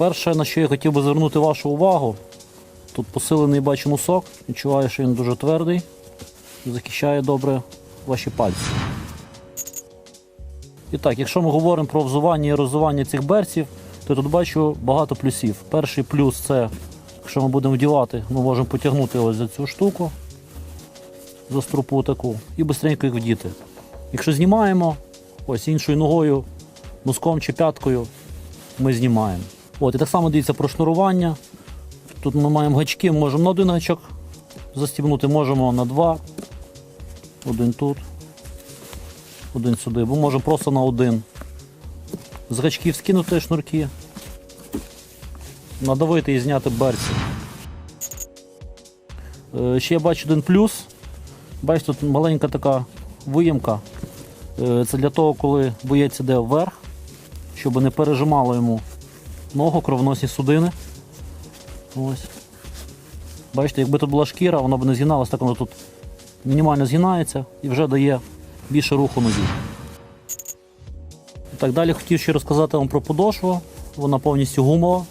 Перше, на що я хотів би звернути вашу увагу, тут посилений бачу носок. Відчуваю, що він дуже твердий захищає добре ваші пальці. І так, якщо ми говоримо про взування і роззування цих берців, то тут бачу багато плюсів. Перший плюс це, якщо ми будемо вдівати, ми можемо потягнути ось за цю штуку, за струпу таку, і швидко їх вдіти. Якщо знімаємо, ось іншою ногою, носком чи п'яткою, ми знімаємо. От, і так само дивіться про шнурування. Тут ми маємо гачки, можемо на один гачок застібнути, можемо на два. Один тут, один сюди, бо можемо просто на один. З гачків скинути шнурки, надавити і зняти берці. Е, Ще я бачу один плюс. Бачите, тут маленька така виємка. Е, Це для того, коли боєць іде вверх, щоб не пережимало йому ногу, кровоносні судини. Ось. Бачите, якби тут була шкіра, вона б не згиналась, так воно тут мінімально згинається і вже дає більше руху нозі. Так, далі хотів ще розказати вам про подошву. Вона повністю гумова.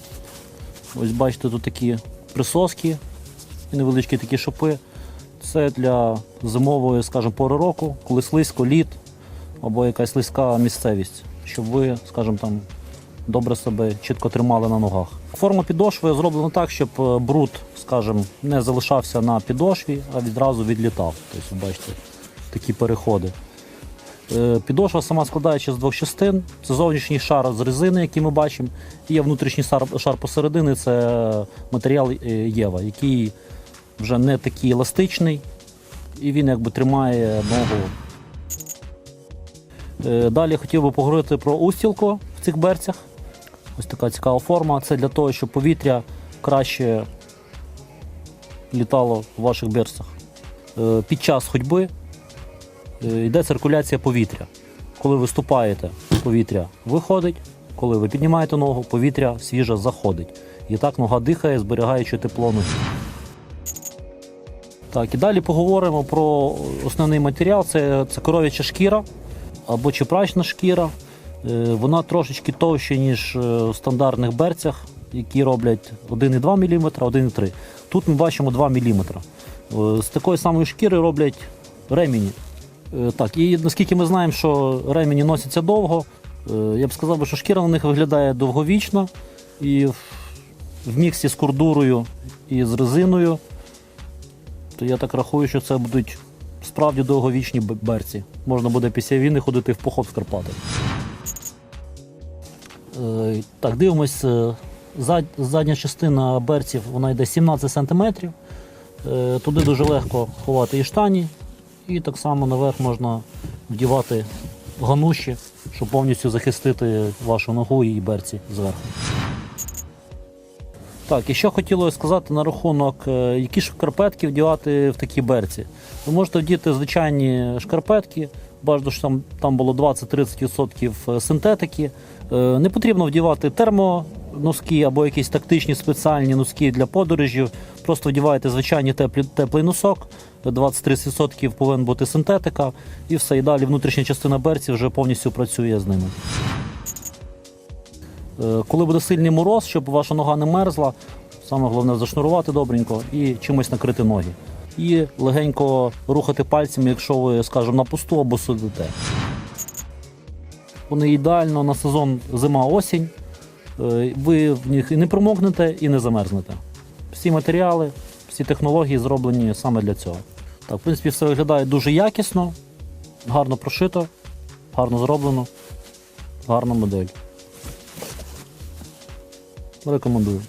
Ось бачите, тут такі присоски і невеличкі такі шипи. Це для зимової, скажімо, пори року, коли слизько, лід або якась слизька місцевість, щоб ви, скажімо, там добре себе чітко тримали на ногах. Форма підошви зроблена так, щоб е, бруд, скажімо, не залишався на підошві, а відразу відлітав. Тобто, бачите, такі переходи. Е, Підошва сама складається з двох частин. Це зовнішній шар з резини, який ми бачимо, і є внутрішній шар, посередини це матеріал е, Єва, який вже не такий еластичний, і він якби тримає ногу. Далі хотів би поговорити про устілку в цих берцях. Ось така цікава форма. Це для того, щоб повітря краще літало в ваших берцях. Е, Під час ходьби е, йде циркуляція повітря. Коли ви ступаєте, повітря виходить, коли ви піднімаєте ногу, повітря свіже заходить. І так нога дихає, зберігаючи тепло ноги. Так, і далі поговоримо про основний матеріал. Це, це коров'яча шкіра або чепрачна шкіра. Е, Вона трошечки товща, ніж е, в стандартних берцях, які роблять 1,2 мм, 1,3 Тут ми бачимо 2 мм. З такої самої шкіри роблять ремені. Е, Так, і наскільки ми знаємо, що ремені носяться довго, е, я б сказав, що шкіра на них виглядає довговічно і в, міксі з курдурою і з резиною, то я так рахую, що це будуть справді довговічні берці. Можна буде після війни ходити в поход в Карпати. Е, Так, дивимось. е, Задня частина берців вона йде 17 см. Туди дуже легко ховати і штані, і так само наверх можна вдівати гануші, щоб повністю захистити вашу ногу і берці зверху. Так, і що хотілося сказати на рахунок, е, які шкарпетки вдівати в такі берці. Ви можете вдіти звичайні шкарпетки, бажано, що там, там було 20-30% синтетики. Е, Не потрібно вдівати термоноски або якісь тактичні спеціальні носки для подорожів. Просто вдіваєте звичайний теплий, теплий носок, 20-30% повинна бути синтетика, і все. І далі внутрішня частина берців вже повністю працює з ними. Е, Коли буде сильний мороз, щоб ваша нога не мерзла, саме головне зашнурувати добренько і чимось накрити ноги. І легенько рухати пальцями, якщо ви, скажімо, на пусту або сидите. Вони ідеально на сезон зима-осінь. Е, Ви в них і не промокнете, і не замерзнете. Всі матеріали, всі технології зроблені саме для цього. Так, в принципі, все виглядає дуже якісно, гарно прошито, гарно зроблено, гарна модель. Рекомендую.